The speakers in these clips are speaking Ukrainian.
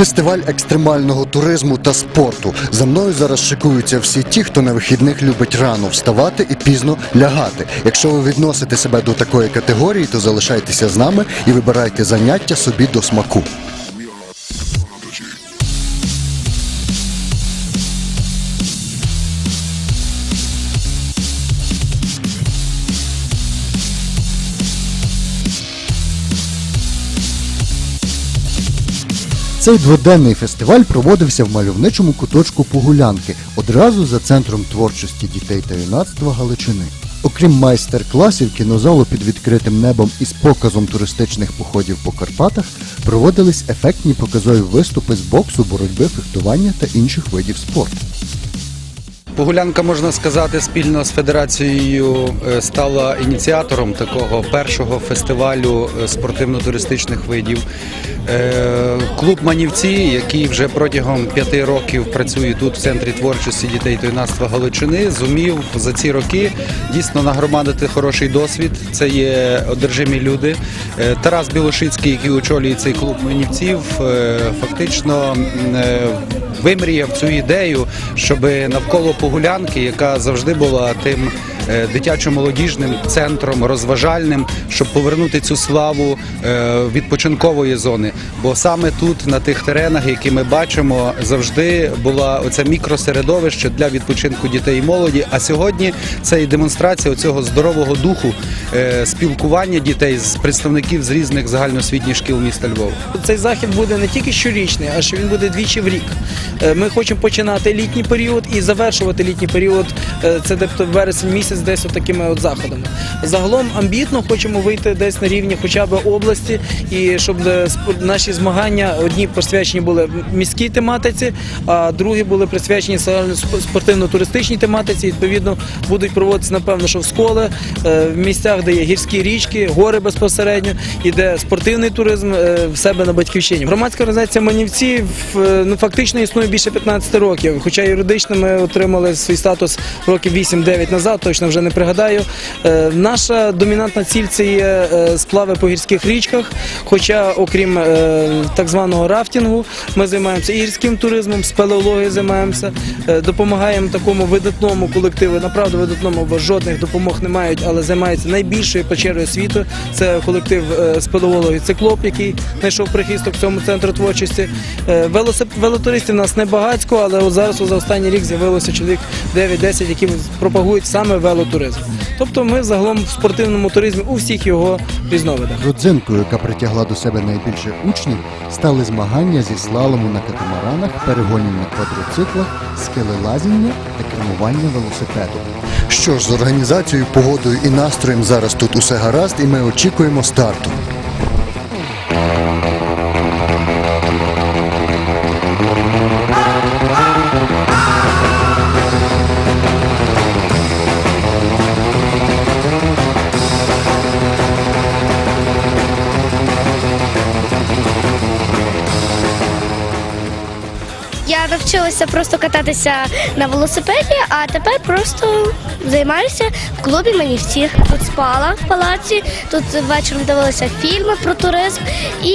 Фестиваль екстремального туризму та спорту. За мною зараз шикуються всі ті, хто на вихідних любить рано вставати і пізно лягати. Якщо ви відносите себе до такої категорії, то залишайтеся з нами і вибирайте заняття собі до смаку. Цей дводенний фестиваль проводився в мальовничому куточку Погулянки, одразу за центром творчості дітей та юнацтва Галичини. Окрім майстер-класів, кінозалу під відкритим небом із показом туристичних походів по Карпатах проводились ефектні показові виступи з боксу, боротьби, фехтування та інших видів спорту. Погулянка, можна сказати, спільно з федерацією е, стала ініціатором такого першого фестивалю е, спортивно-туристичних видів. Е, Клуб Манівці, який вже протягом п'яти років працює тут в центрі творчості дітей та юнацтва Галичини, зумів за ці роки дійсно нагромадити хороший досвід. Це є одержимі люди. Е, Тарас Білошицький, який очолює цей клуб манівців, е, фактично вимріяв цю ідею, щоб навколо погулянки, яка завжди була тим дитячо-молодіжним центром розважальним, щоб повернути цю славу е, відпочинкової зони. Бо саме тут, на тих теренах, які ми бачимо, завжди була оце мікросередовище для відпочинку дітей і молоді. А сьогодні це і демонстрація цього здорового духу е, спілкування дітей з представників з різних загальноосвітніх шкіл міста Львова. Цей захід буде не тільки щорічний, а що він буде двічі в рік. Е, Ми хочемо починати літній період і завершувати літній період. е, Це тобто вересень місяць, десь от такими от заходами. Загалом амбітно хочемо вийти десь на рівні хоча б області, і щоб е, наші змагання одні присвячені були міській тематиці, а другі були присвячені спортивно-туристичній тематиці. Відповідно, будуть проводитися напевно, що в школи, е, в місцях, де є гірські річки, гори безпосередньо, і де спортивний туризм е, в себе на батьківщині. Громадська організація Манівці ну фактично існує більше 15 років. Хоча юридично ми отримали свій статус років 8-9 назад, точно вже не пригадаю. Е, Наша домінантна ціль це є е, сплави по гірських річках. Хоча, окрім е, так званого рафтингу, ми займаємося і гірським туризмом, спелеологією займаємося, допомагаємо такому видатному колективу. Направду видатному, бо жодних допомог не мають, але займаються найбільшою печерою світу. Це колектив спелеологів Циклоп, який знайшов прихисток в цьому центру творчості. Велотуристів у нас не багатько, але зараз за останній рік з'явилося чоловік 9-10, які пропагують саме велотуризм. Тобто ми загалом в спортивному туризмі у всіх його різновидах. Родзинкою, яка притягла до себе найбільше учнів, стали змагання зі слалому на катамаранах, перегонів на квадроциклах, скелелазіння та кермування велосипедом. Що ж, з організацією, погодою і настроєм зараз тут усе гаразд, і ми очікуємо старту. Я навчилася просто кататися на велосипеді, а тепер просто займаюся в клубі манівці. Тут спала в палаці, тут вечором дивилася фільми про туризм. І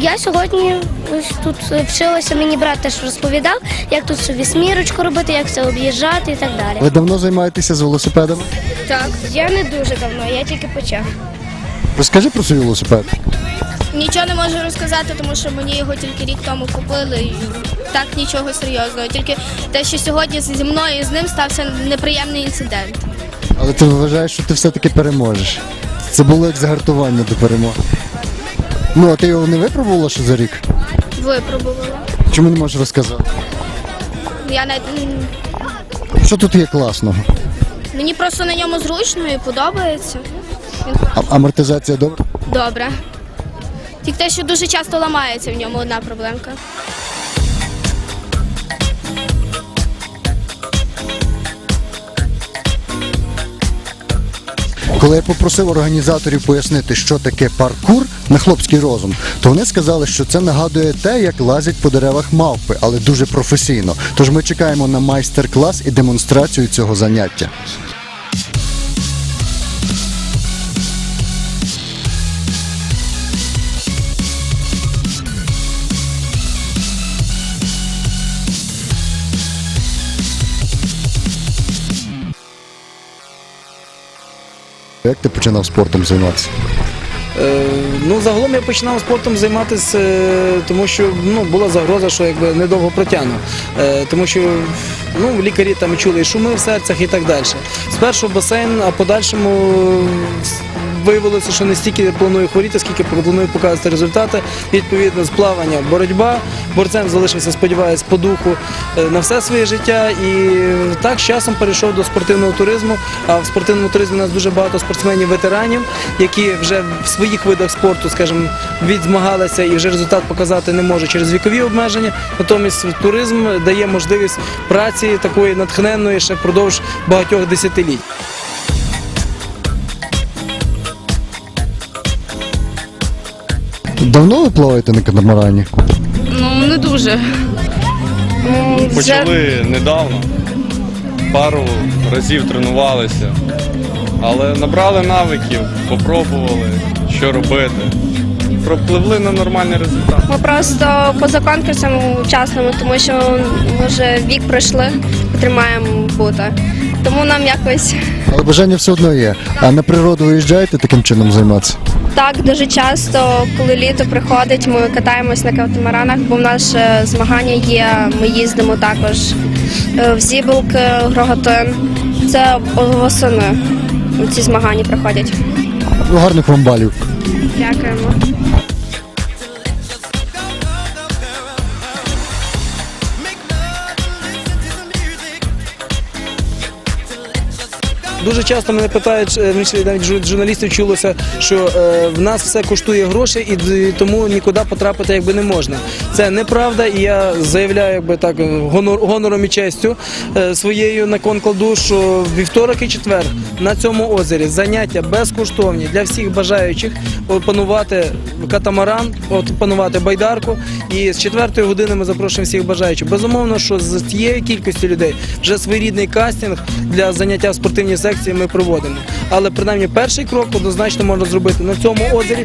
я сьогодні ось тут вчилася. Мені брат теж розповідав, як тут собі смірочку робити, як це об'їжджати і так далі. Ви давно займаєтеся з велосипедами? Так, я не дуже давно, я тільки почав. Розкажи про свій велосипед. Нічого не можу розказати, тому що мені його тільки рік тому купили. І так нічого серйозного. Тільки те, що сьогодні зі мною і з ним стався неприємний інцидент. Але ти вважаєш, що ти все-таки переможеш. Це було як загартування до перемоги. Ну, а ти його не випробувала ще за рік? Випробувала. Чому не можеш розказати? Я навіть м, Що тут є класного? мені просто на ньому зручно і подобається. Він А- амортизація добра? добре. Тільки те, що дуже часто ламається в ньому одна проблемка. Коли я попросив організаторів пояснити, що таке паркур на хлопський розум, то вони сказали, що це нагадує те, як лазять по деревах мавпи, але дуже професійно. Тож ми чекаємо на майстер-клас і демонстрацію цього заняття. Як ти починав спортом займатися? Е, Ну, загалом я починав спортом займатися, е, тому що ну, була загроза, що якби недовго протягну. Е, Тому що ну, лікарі там чули шуми в серцях і так далі. Спершу басейн, а подальшому виявилося, що не стільки планую хворіти, скільки планую показувати результати. Відповідно, з плавання боротьба. Борцем залишився, сподіваюся, по духу е, на все своє життя. І так з часом перейшов до спортивного туризму. А в спортивному туризмі у нас дуже багато спортсменів-ветеранів, які вже в своїх видах спорту, скажімо, відзмагалися і вже результат показати не можуть через вікові обмеження. Натомість туризм дає можливість праці такої натхненної ще впродовж багатьох десятиліть. Давно ви плаваєте на катамарані? Ну, не дуже. Почали недавно, пару разів тренувалися, але набрали навиків, попробували, що робити. Пропливли на нормальний результат. Ми просто поза конкурсом учасними, тому що ми вже вік пройшли, тримаємо бути. Тому нам якось Але бажання все одно є. А на природу виїжджаєте таким чином займатися? Так дуже часто, коли літо приходить, ми катаємось на катамаранах, бо в нас змагання є. Ми їздимо також е, в Зібелки, Гроготин. Це восени ці змагання проходять. Ну, гарних вам балів. Дякуємо. Дуже часто мене питають, е, навіть журналістів чулося, що е, в нас все коштує гроші і тому нікуди потрапити якби не можна. Це неправда, і я заявляю, якби так е, гонор, гонором і честю своєю на конкладу, що вівторок і четвер на цьому озері заняття безкоштовні для всіх бажаючих опанувати катамаран, опанувати байдарку. І з четвертої години ми запрошуємо всіх бажаючих. Безумовно, що з тією кількістю людей вже своєрідний кастинг для заняття в спортивній секції ми проводимо. Але принаймні перший крок однозначно можна зробити на цьому озері.